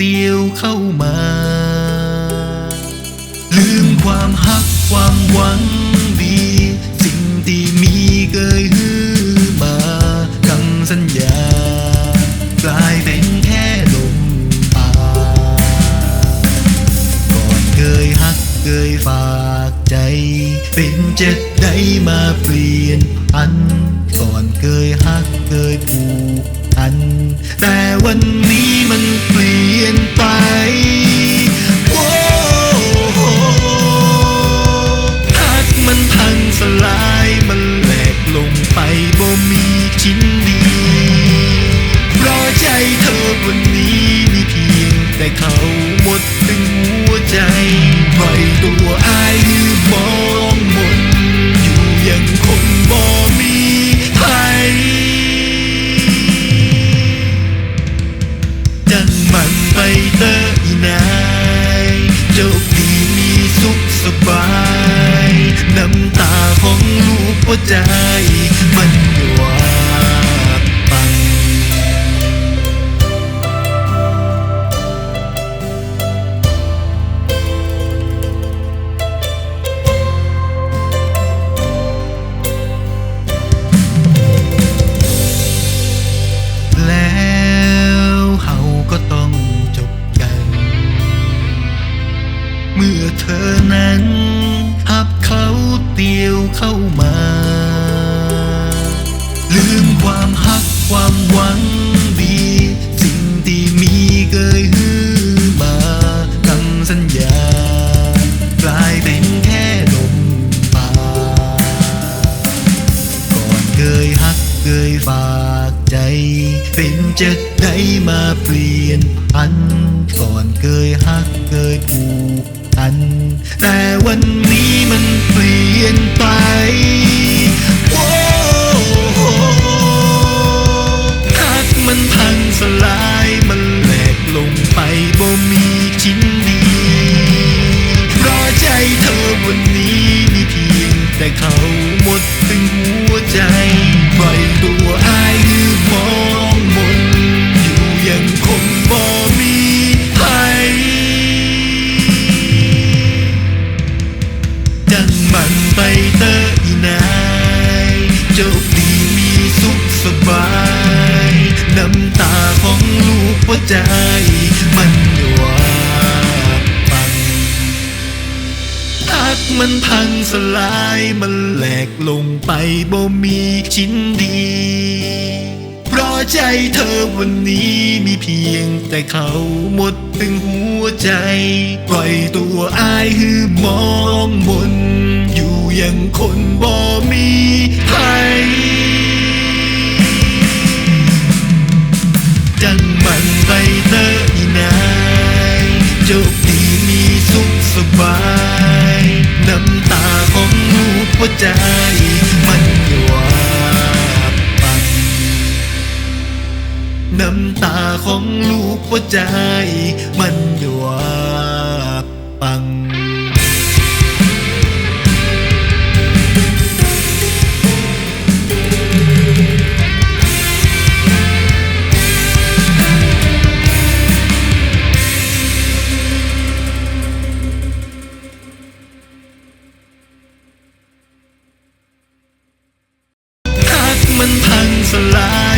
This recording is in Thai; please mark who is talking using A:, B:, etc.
A: เตียวเข้ามา ลืมความหักความหวังดี สิ่งที่มีเคยฮือมาคำสัญญา กลายเป็นแค่ลมปากก่อนเคยหักเคยฝากใจ เป็นเจ็ดได้มาเปลี่ยนอัน ก่อนเคยหักเคยผูกัน แต่วันนี้มันเปลี่ยนไปโอ้หฮักมันพังสลายมันแหลกลงไปบ่มีชิ้นดีราะใจเธอวันนี้มีเพียงแต่เขาหมดถึงหัวใจปล่อยตัวอาย ใจมันหวาดปังแล้วเขาก็ต้องจบกัน เมื่อเธอนั้นหับเขาเตียวเข้ามา ลืมความหักความหวังดี สิ่งที่มีเกยฮือมาคำสัญญา กลายเป็นแค่ลมปาก่อนเคยฮักเคยฝากใจ เป็นจะได้มาเปลี่ยนอัน ก่อนเคยฮักเคยผูกอัน แต่วันนี้มันเปลี่ยนไป มันพังสลายมันแหลกลงไปบ่มีชิ้นดีเพราะใจเธอวันนี้มีเพียงแต่เขาหมดถึงหัวใจปล่อยตัวอายยืมมองมนอยู่ยังคงบ่มีใครจังมันไปเตออีนายโชคดีมีสุขสบาย น้ำตาของลูกหัวใจ มันหวาดปังฮักมันพังสลายมันแหลกลงไปบ่มีชิ้นดี เพราะใจเธอวันนี้มีเพียงแต่เขาหมดถึงหัวใจ ปล่อยตัวอายฮือมองมนอยู่อยังคนบ่มีใคร จังมันไปเตออีนายโชคดีมีสุขสบาย น้ำตาของลูกหัวใจมันหวาดปันน้ำตาของลูกหัวใจมันหยว มันพังสลาย